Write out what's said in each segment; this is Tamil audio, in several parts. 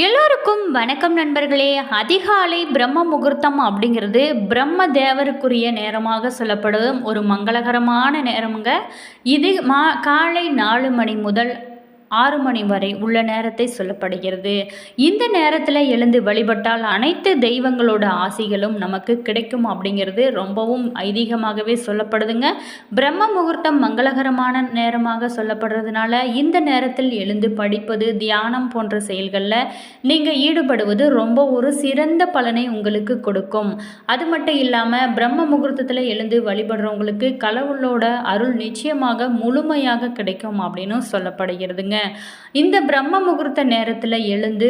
எல்லோருக்கும் வணக்கம் நண்பர்களே. அதிகாலை பிரம்ம முகூர்த்தம் அப்படிங்கிறது பிரம்ம தேவருக்குரிய நேரமாக சொல்லப்படும் ஒரு மங்களகரமான நேரமுங்க. இது மா காலை நாலு மணி முதல் ஆறு மணி வரை உள்ள நேரத்தை சொல்லப்படுகிறது. இந்த நேரத்தில் எழுந்து வழிபட்டால் அனைத்து தெய்வங்களோட ஆசிகளும் நமக்கு கிடைக்கும் அப்படிங்கிறது ரொம்பவும் ஐதீகமாகவே சொல்லப்படுதுங்க. பிரம்ம முகூர்த்தம் மங்களகரமான நேரமாக சொல்லப்படுறதுனால இந்த நேரத்தில் எழுந்து படிப்பது தியானம் போன்ற செயல்களில் நீங்கள் ஈடுபடுவது ரொம்ப ஒரு சிறந்த பலனை உங்களுக்கு கொடுக்கும். அது மட்டும் இல்லாமல் பிரம்ம முகூர்த்தத்தில் எழுந்து வழிபடுறவங்களுக்கு கடவுளோட அருள் நிச்சயமாக முழுமையாக கிடைக்கும் அப்படின்னு சொல்லப்படுகிறதுங்க. இந்த பிரம்ம முகூர்த்த நேரத்தில் எழுந்து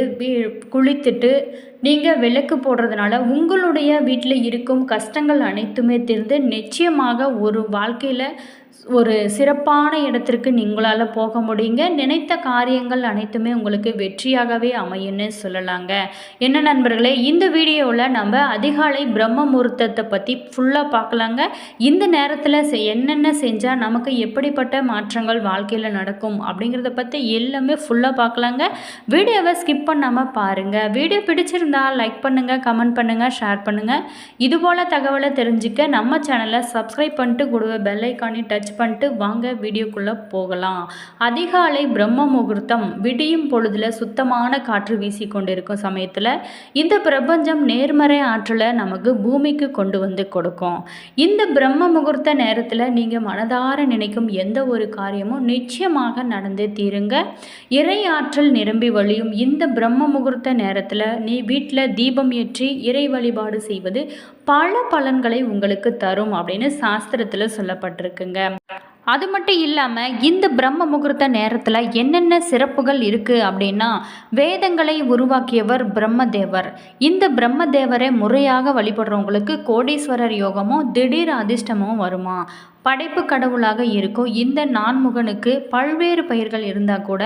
குளித்துட்டு நீங்கள் விளக்கு போடுறதுனால உங்களுடைய வீட்டில் இருக்கும் கஷ்டங்கள் அனைத்துமே தெரிந்து நிச்சயமாக ஒரு வாழ்க்கையில் ஒரு சிறப்பான இடத்திற்கு நீங்களால் போக முடியுங்க. நினைத்த காரியங்கள் அனைத்துமே உங்களுக்கு வெற்றியாகவே அமையும்னு சொல்லலாங்க. என்ன நண்பர்களே இந்த வீடியோவில் நம்ம அதிகாலை பிரம்ம முகூர்த்தத்தை பற்றி ஃபுல்லாக பார்க்கலாங்க. இந்த நேரத்தில் செ- என்னென்ன செஞ்சால் நமக்கு எப்படிப்பட்ட மாற்றங்கள் வாழ்க்கையில் நடக்கும் அப்படிங்கிறத பற்றி எல்லாமே ஃபுல்லாக பார்க்கலாங்க. வீடியோவை ஸ்கிப் பண்ணாமல் பாருங்கள் வீடியோ பிடிச்சிருந்தா லைக் பண்ணுங்கள் கமெண்ட் பண்ணுங்கள் ஷேர் பண்ணுங்கள் இதுபோல் தகவலை தெரிஞ்சுக்க நம்ம சேனலை சப்ஸ்கிரைப் பண்ணிட்டு கூடவே பெல் டச் பண்ணிட்டு வாங்க வீடியோக்குள்ளே போகலாம். அதிகாலை பிரம்ம முகூர்த்தம் விடியும் பொழுதில் சுத்தமான காற்று வீசி கொண்டிருக்கும் சமயத்தில் இந்த பிரபஞ்சம் நேர்மறை ஆற்றலை நமக்கு பூமிக்கு கொண்டு வந்து கொடுக்கும். இந்த பிரம்ம முகூர்த்த நேரத்தில் நீங்கள் மனதார நினைக்கும் எந்த ஒரு காரியமும் நிச்சயமாக நடந்தே தீருங்க. இறை ஆற்றல் நிரம்பி வழியும் இந்த பிரம்ம முகூர்த்த நேரத்தில் நீ வீட்டில் தீபம் ஏற்றி இறை வழிபாடு செய்வது பல பலன்களை உங்களுக்கு தரும் அப்படின்னு சாஸ்திரத்தில் சொல்லப்பட்டிருக்குங்க. அது மட்டும் இல்லாமல் இந்த பிரம்ம முகூர்த்த நேரத்தில் என்னென்ன சிறப்புகள் இருக்குது அப்படின்னா வேதங்களை உருவாக்கியவர் பிரம்மதேவர். இந்த பிரம்மதேவரை முறையாக வழிபடுறவங்களுக்கு கோடீஸ்வரர் யோகமும் திடீர் அதிர்ஷ்டமும் வருமா? படைப்பு கடவுளாக இருக்கும். இந்த நான்முகனுக்கு பல்வேறு பெயர்கள் இருந்தால் கூட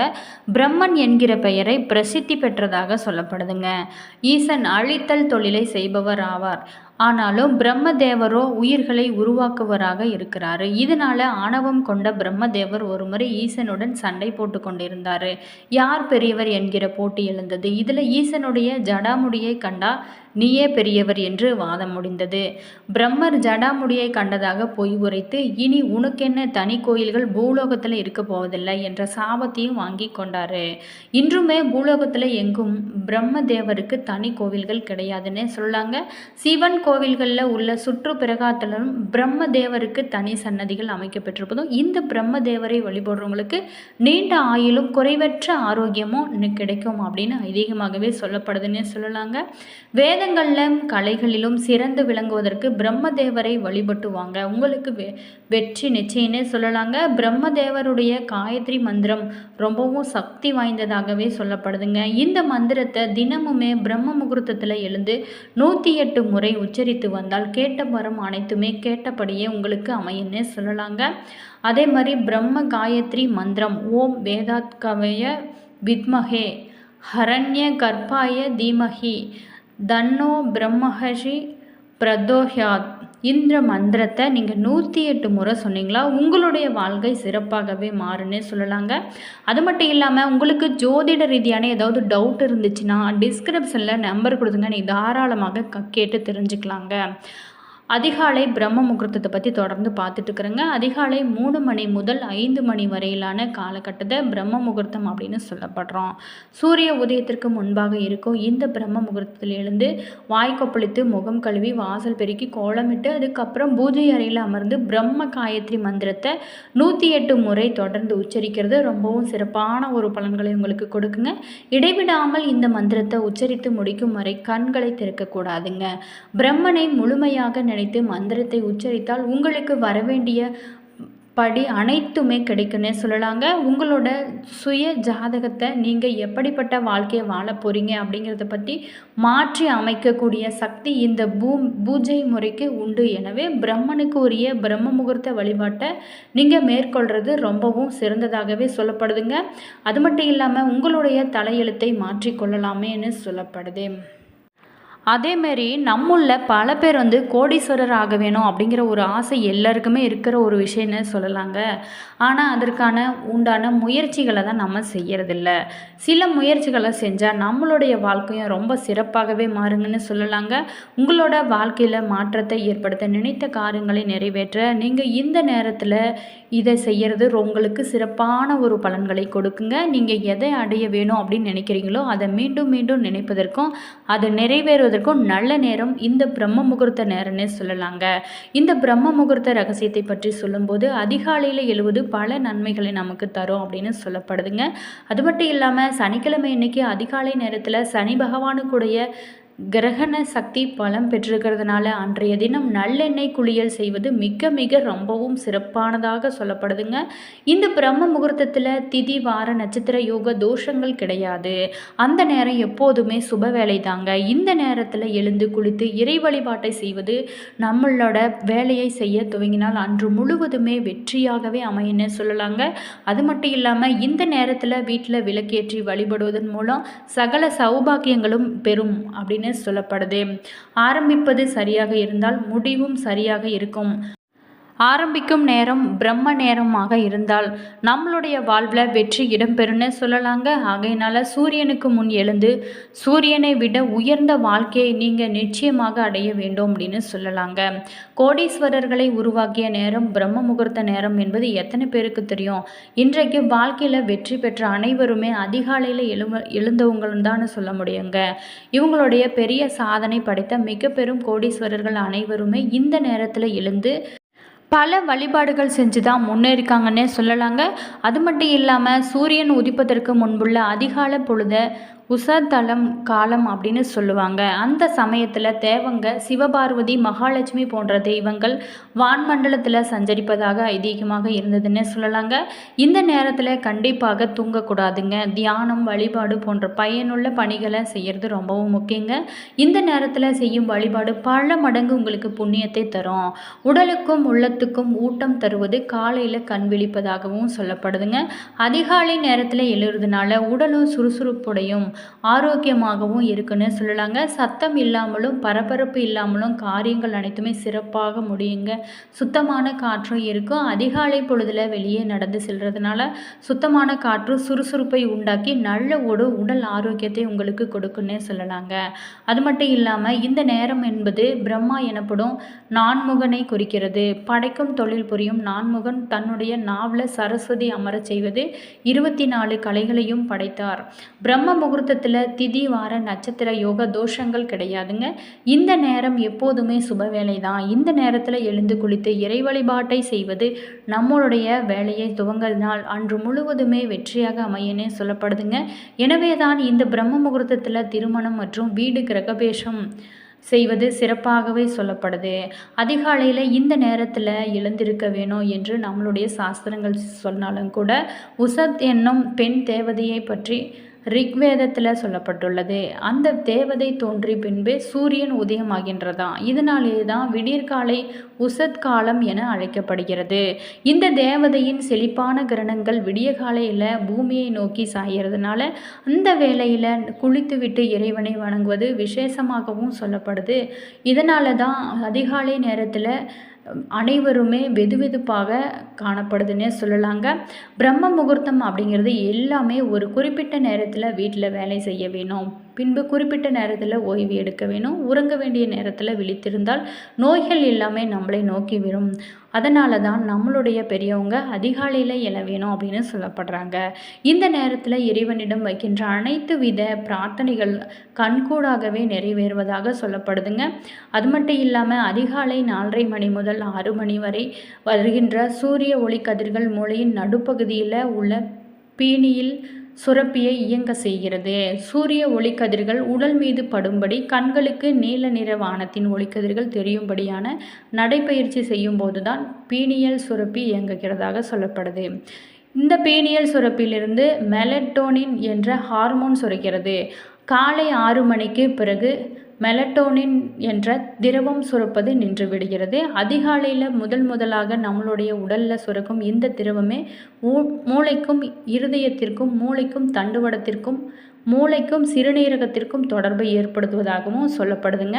பிரம்மன் என்கிற பெயரை பிரசித்தி பெற்றதாக சொல்லப்படுதுங்க. ஈசன் அழித்தல் தொழிலை செய்பவர் ஆவார். ஆனாலும் பிரம்மதேவரோ உயிர்களை உருவாக்குவராக இருக்கிறாரு. இதனால ஆணவம் கொண்ட பிரம்மதேவர் ஒருமுறை ஈசனுடன் சண்டை போட்டு கொண்டிருந்தார். யார் பெரியவர் என்கிற போட்டி எழுந்தது. இதில் ஈசனுடைய ஜடாமுடியை கண்டா நீயே பெரியவர் என்று வாதம் முடிந்தது. பிரம்மர் ஜடாமுடியை கண்டதாக பொய் உரைத்து இனி உனக்கென்ன தனி கோயில்கள் பூலோகத்தில் இருக்க போவதில்லை என்ற சாபத்தையும் வாங்கி கொண்டாரு. இன்றுமே பூலோகத்தில் எங்கும் பிரம்ம தேவருக்கு தனி கோவில்கள் கிடையாதுன்னு சொல்லாங்க. சிவன் கோவில்களில் உள்ள சுற்று பிரகாத்தலரும் பிரம்ம தேவருக்கு தனி சன்னதிகள் அமைக்கப்பட்டிருப்பதும் இந்த பிரம்ம தேவரை வழிபடுறவங்களுக்கு நீண்ட ஆயுளும் குறைவற்ற ஆரோக்கியமும் கிடைக்கும் அப்படின்னு ஐதீகமாகவே சொல்லப்படுதுன்னே சொல்லலாங்க. வேதங்களிலும் கலைகளிலும் சிறந்து விளங்குவதற்கு பிரம்மதேவரை வழிபட்டுவாங்க. உங்களுக்கு வெ வெற்றி நிச்சயம்னே சொல்லலாங்க. பிரம்மதேவருடைய காயத்ரி மந்திரம் ரொம்பவும் சக்தி வாய்ந்ததாகவே சொல்லப்படுதுங்க. இந்த மந்திரத்தை தினமுமே பிரம்ம முகூர்த்தத்தில் எழுந்து நூற்றி எட்டு முறை உச்சரித்து வந்தால் கேட்ட மரம் அனைத்துமே கேட்டபடியே உங்களுக்கு அமையும்னே சொல்லலாங்க. அதே மாதிரி பிரம்ம காயத்ரி மந்திரம் ஓம் வேதாத்கவய வித்மகே ஹரண்ய கர்ப்பாய தீமகி தன்னோ பிரம்மஹஷி பிரதோஹியாத். இந்த மந்திரத்தை நீங்கள் நூற்றி எட்டு முறை சொன்னீங்களா? உங்களுடைய வாழ்க்கை சிறப்பாகவே மாறுன்னு சொல்லலாங்க. அது மட்டும் இல்லாமல் உங்களுக்கு ஜோதிட ரீதியான ஏதாவது டவுட் இருந்துச்சுன்னா டிஸ்கிரிப்ஷனில் நம்பர் கொடுத்துங்க நீ தாராளமாக க- கேட்டு தெரிஞ்சுக்கலாங்க. அதிகாலை பிரம்ம முகூர்த்தத்தை பற்றி தொடர்ந்து பார்த்துட்டு இருக்கிறேங்க. அதிகாலை மூணு மணி முதல் ஐந்து மணி வரையிலான காலகட்டத்தை பிரம்ம முகூர்த்தம் அப்படின்னு சொல்லப்படுறோம். சூரிய உதயத்திற்கு முன்பாக இருக்கும் இந்த பிரம்ம முகூர்த்தத்தில் எழுந்து வாய் கொப்பளித்து முகம் கழுவி வாசல் பெருக்கி கோலமிட்டு அதுக்கப்புறம் பூஜை அறையில் அமர்ந்து பிரம்ம காயத்ரி மந்திரத்தை நூற்றி எட்டு முறை தொடர்ந்து உச்சரிக்கிறது. ரொம்பவும் சிறப்பான ஒரு பலன்களை உங்களுக்கு கொடுக்குங்க. இடைவிடாமல் இந்த மந்திரத்தை உச்சரித்து முடிக்கும் வரை கண்களை திறக்கக்கூடாதுங்க. பிரம்மனை முழுமையாக நினை நினைத்து மந்திரத்தை உச்சரித்தால் உங்களுக்கு வரவேண்டிய படி அனைத்துமே கிடைக்குன்னே சொல்லலாங்க. உங்களோட சுய ஜாதகத்தை நீங்கள் எப்படிப்பட்ட வாழ்க்கையை வாழ போகிறீங்க அப்படிங்கிறத பற்றி மாற்றி அமைக்கக்கூடிய சக்தி இந்த பூ பூஜை முறைக்கு உண்டு. எனவே பிரம்மனுக்கு உரிய பிரம்ம முகூர்த்த வழிபாட்டை நீங்கள் மேற்கொள்கிறது ரொம்பவும் சிறந்ததாகவே சொல்லப்படுதுங்க. அது மட்டும் இல்லாமல் உங்களுடைய தலையெழுத்தை மாற்றிக்கொள்ளலாமேன்னு சொல்லப்படுது. அதேமாரி நம்முள்ள பல பேர் வந்து கோடீஸ்வரர் ஆக வேணும் அப்படிங்கிற ஒரு ஆசை எல்லாருக்குமே இருக்கிற ஒரு விஷயம்னு சொல்லலாங்க. ஆனால் அதற்கான உண்டான முயற்சிகளை தான் நம்ம செய்யறதில்ல. சில முயற்சிகளை செஞ்சால் நம்மளுடைய வாழ்க்கையும் ரொம்ப சிறப்பாகவே மாறுங்கன்னு சொல்லலாங்க. உங்களோட வாழ்க்கையில் மாற்றத்தை ஏற்படுத்த நினைத்த காரியங்களை நிறைவேற்ற நீங்கள் இந்த நேரத்தில் இதை செய்கிறது உங்களுக்கு சிறப்பான ஒரு பலன்களை கொடுக்குங்க. நீங்கள் எதை அடைய வேணும் அப்படின்னு நினைக்கிறீங்களோ அதை மீண்டும் மீண்டும் நினைப்பதற்கும் அதை நிறைவேறுவதற்கும் நல்ல நேரம் இந்த பிரம்ம முகூர்த்த நேரம்னே சொல்லலாங்க. இந்த பிரம்ம முகூர்த்த ரகசியத்தை பற்றி சொல்லும்போது அதிகாலையில் எழுவது பல நன்மைகளை நமக்கு தரும் அப்படின்னு சொல்லப்படுதுங்க. அது மட்டும் இல்லாமல் சனிக்கிழமை இன்னைக்கு அதிகாலை நேரத்தில் சனி பகவானுக்குடைய கிரகண சக்தி பலம் பெற்றிருக்கிறதுனால அன்றைய தினம் நல்லெண்ணெய் குளியல் செய்வது மிக மிக ரொம்பவும் சிறப்பானதாக சொல்லப்படுதுங்க. இந்த பிரம்ம முகூர்த்தத்தில் திதி வார நட்சத்திர யோக தோஷங்கள் கிடையாது. அந்த நேரம் எப்போதுமே சுப வேலை தாங்க. இந்த நேரத்தில் எழுந்து குளித்து இறை வழிபாட்டை செய்வது நம்மளோட வேலையை செய்ய துவங்கினால் அன்று முழுவதுமே வெற்றியாகவே அமையன்னு சொல்லலாங்க. அது மட்டும் இல்லாமல் இந்த நேரத்தில் வீட்டில் விளக்கேற்றி வழிபடுவதன் மூலம் சகல சௌபாக்கியங்களும் பெறும் அப்படின்னு அப்படின்னு சொல்லப்படுது. ஆரம்பிப்பது சரியாக இருந்தால் முடிவும் சரியாக இருக்கும். ஆரம்பிக்கும் நேரம் பிரம்ம நேரமாக இருந்தால் நம்மளுடைய வாழ்வில் வெற்றி இடம்பெறுன்னு சொல்லலாங்க. ஆகையினால சூரியனுக்கு முன் எழுந்து சூரியனை விட உயர்ந்த வாழ்க்கையை நீங்கள் நிச்சயமாக அடைய வேண்டும் அப்படின்னு சொல்லலாங்க. கோடீஸ்வரர்களை உருவாக்கிய நேரம் பிரம்ம முகூர்த்த நேரம் என்பது எத்தனை பேருக்கு தெரியும்? இன்றைக்கு வாழ்க்கையில் வெற்றி பெற்ற அனைவருமே அதிகாலையில் எழு எழுந்தவங்களும் தான் சொல்ல முடியுங்க. இவங்களுடைய பெரிய சாதனை படைத்த மிக பெரும் கோடீஸ்வரர்கள் அனைவருமே இந்த நேரத்தில் எழுந்து பல வழிபாடுகள் செஞ்சு தான் முன்னேறிக்காங்கன்னே சொல்லலாங்க. அது மட்டும் இல்லாமல் சூரியன் உதிப்பதற்கு முன்புள்ள அதிகால பொழுத உசதலம் காலம் அப்படின்னு சொல்லுவாங்க. அந்த சமயத்தில் தேவங்க சிவபார்வதி மகாலட்சுமி போன்ற தெய்வங்கள் வான்மண்டலத்தில் சஞ்சரிப்பதாக ஐதீகமாக இருந்ததுன்னு சொல்லலாங்க. இந்த நேரத்தில் கண்டிப்பாக தூங்கக்கூடாதுங்க. தியானம் வழிபாடு போன்ற பயனுள்ள பணிகளை செய்கிறது ரொம்பவும் முக்கியங்க. இந்த நேரத்தில் செய்யும் வழிபாடு பல மடங்கு உங்களுக்கு புண்ணியத்தை தரும். உடலுக்கும் உள்ளத்துக்கும் ஊட்டம் தருவது காலையில் கண் விழிப்பதாகவும் சொல்லப்படுதுங்க. அதிகாலை நேரத்தில் எழுறதுனால உடலும் சுறுசுறுப்புடையும் ஆரோக்கியமாகவும் இருக்குன்னு சொல்லலாங்க. சத்தம் இல்லாமலும் பரபரப்பு இல்லாமலும் காரியங்கள் அனைத்துமே சிறப்பாக முடியுங்க. சுத்தமான காற்றும் இருக்கும். அதிகாலை பொழுதில் வெளியே நடந்து செல்கிறதுனால சுத்தமான காற்று சுறுசுறுப்பை உண்டாக்கி நல்ல ஒரு உடல் ஆரோக்கியத்தை உங்களுக்கு கொடுக்குன்னே சொல்லலாங்க. அது மட்டும் இல்லாமல் இந்த நேரம் என்பது பிரம்மா எனப்படும் நான்முகனை குறிக்கிறது. படைக்கும் தொழில் புரியும் நான்முகன் தன்னுடைய நாவல சரஸ்வதி அமரச் செய்வது இருபத்தி நாலு கலைகளையும் படைத்தார். பிரம்ம முகூர்த்த முகூர்த்தத்தில் திதி வார நட்சத்திர யோக தோஷங்கள் கிடையாதுங்க. இந்த நேரம் எப்போதுமே சுப வேலை தான் இந்த நேரத்தில் எழுந்து குளித்து இறை வழிபாட்டை செய்வது நம்மளுடைய வேலையை துவங்கினால் அன்று முழுவதுமே வெற்றியாக அமையனே சொல்லப்படுதுங்க. எனவே தான் இந்த பிரம்ம முகூர்த்தத்தில் திருமணம் மற்றும் வீடு கிரகபேஷம் செய்வது சிறப்பாகவே சொல்லப்படுது. அதிகாலையில் இந்த நேரத்தில் எழுந்திருக்க வேணும் என்று நம்மளுடைய சாஸ்திரங்கள் சொன்னாலும் கூட உசத் என்னும் பெண் தேவதையை பற்றி ரிக்வேதத்தில் சொல்லப்பட்டுள்ளது. அந்த தேவதை தோன்றி பின்பே சூரியன் உதயமாகின்றதாம் இதனாலே தான் விடியற்காலை உசத்காலம் என அழைக்கப்படுகிறது. இந்த தேவதையின் செழிப்பான கிரணங்கள் விடிய காலையில் பூமியை நோக்கி சாயறதுனால அந்த வேளையில் குளித்துவிட்டு இறைவனை வணங்குவது விசேஷமாகவும் சொல்லப்படுது. இதனால தான் அதிகாலை நேரத்தில் அனைவருமே வெது வெதுப்பாக காணப்படுதுன்னே சொல்லலாங்க. பிரம்ம முகூர்த்தம் அப்படிங்கிறது எல்லாமே ஒரு குறிப்பிட்ட நேரத்தில் வீட்டில் வேலை செய்ய வேணும். பின்பு குறிப்பிட்ட நேரத்தில் ஓய்வு எடுக்க வேணும். உறங்க வேண்டிய நேரத்தில் விழித்திருந்தால் நோய்கள் எல்லாமே நம்மளை நோக்கி வரும். அதனால தான் நம்மளுடைய பெரியவங்க அதிகாலையில் எழ வேணும் அப்படின்னு சொல்லப்படுறாங்க. இந்த நேரத்தில் இறைவனிடம் வைக்கின்ற அனைத்து வித பிரார்த்தனைகள் கண்கூடாகவே நிறைவேறுவதாக சொல்லப்படுதுங்க. அது மட்டும் இல்லாமல் அதிகாலை நாலரை மணி முதல் ஆறு மணி வரை வருகின்ற சூரிய ஒளி கதிர்கள் மூளையின் நடுப்பகுதியில் உள்ள பீனியில் சுரப்பியை இயங்க செய்கிறது. சூரிய ஒளிக்கதிர்கள் உடல் மீது படும்படி கண்களுக்கு நீல நிற வானத்தின் ஒளிக்கதிர்கள் தெரியும்படியான நடைப்பயிற்சி செய்யும் போதுதான் பீனியல் சுரப்பி இயங்குகிறதாக சொல்லப்படுது. இந்த பீனியல் சுரப்பிலிருந்து மெலட்டோனின் என்ற ஹார்மோன் சுரக்கிறது. காலை ஆறு மணிக்கு பிறகு மெலட்டோனின் என்ற திரவம் சுரப்பது நின்று விடுகிறது. அதிகாலையில் முதல் முதலாக நம்மளுடைய உடலில் சுரக்கும் இந்த திரவமே மூளைக்கும் இருதயத்திற்கும் மூளைக்கும் தண்டுவடத்திற்கும் மூளைக்கும் சிறுநீரகத்திற்கும் தொடர்பை ஏற்படுத்துவதாகவும் சொல்லப்படுதுங்க.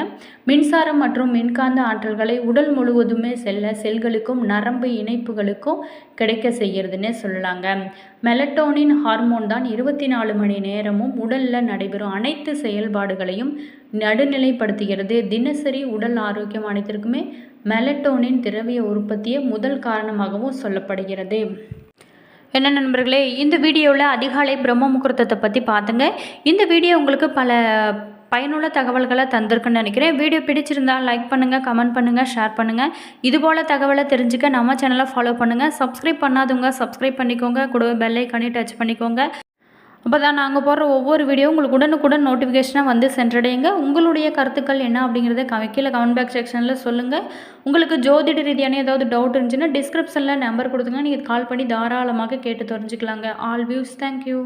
மின்சாரம் மற்றும் மின்காந்த ஆற்றல்களை உடல் முழுவதுமே செல்ல செல்களுக்கும் நரம்பு இணைப்புகளுக்கும் கிடைக்க செய்கிறதுனே சொல்லலாங்க. மெலட்டோனின் ஹார்மோன் தான் இருபத்தி நாலு மணி நேரமும் உடலில் நடைபெறும் அனைத்து செயல்பாடுகளையும் நடுநிலைப்படுத்துகிறது. தினசரி உடல் ஆரோக்கியம் அனைத்திற்குமே மெலட்டோனின் திரவிய உற்பத்தியே முதல் காரணமாகவும் சொல்லப்படுகிறது. என்ன நண்பர்களே இந்த வீடியோவில் அதிகாலை பிரம்ம முகூர்த்தத்தை பற்றி பார்த்துங்க இந்த வீடியோ உங்களுக்கு பல பயனுள்ள தகவல்களை தந்திருக்குன்னு நினைக்கிறேன். வீடியோ பிடிச்சிருந்தா லைக் பண்ணுங்கள் கமெண்ட் பண்ணுங்கள் ஷேர் பண்ணுங்கள் இதுபோல் தகவலை தெரிஞ்சுக்க நம்ம சேனலை ஃபாலோ பண்ணுங்கள் சப்ஸ்கிரைப் பண்ணாதவங்க சப்ஸ்கிரைப் பண்ணிக்கோங்க. கூடவே பெல் டச் பண்ணிக்கோங்க. அப்போ தான் நாங்கள் போடுற ஒவ்வொரு வீடியோ உங்களுக்கு உடனுக்குடன் நோட்டிஃபிகேஷனாக வந்து சென்றடையுங்க உங்களுடைய கருத்துக்கள் என்ன அப்படிங்கிறத கம கீழே கமெண்ட் பாக்ஸ் செக்ஷனில் சொல்லுங்கள் உங்களுக்கு ஜோதிட ரீதியான ஏதாவது டவுட் இருந்துச்சுன்னா டிஸ்கிரிப்ஷனில் நம்பர் கொடுத்துங்க. நீங்கள் கால் பண்ணி தாராளமாக கேட்டு தெரிஞ்சுக்கலாங்க. All views thank you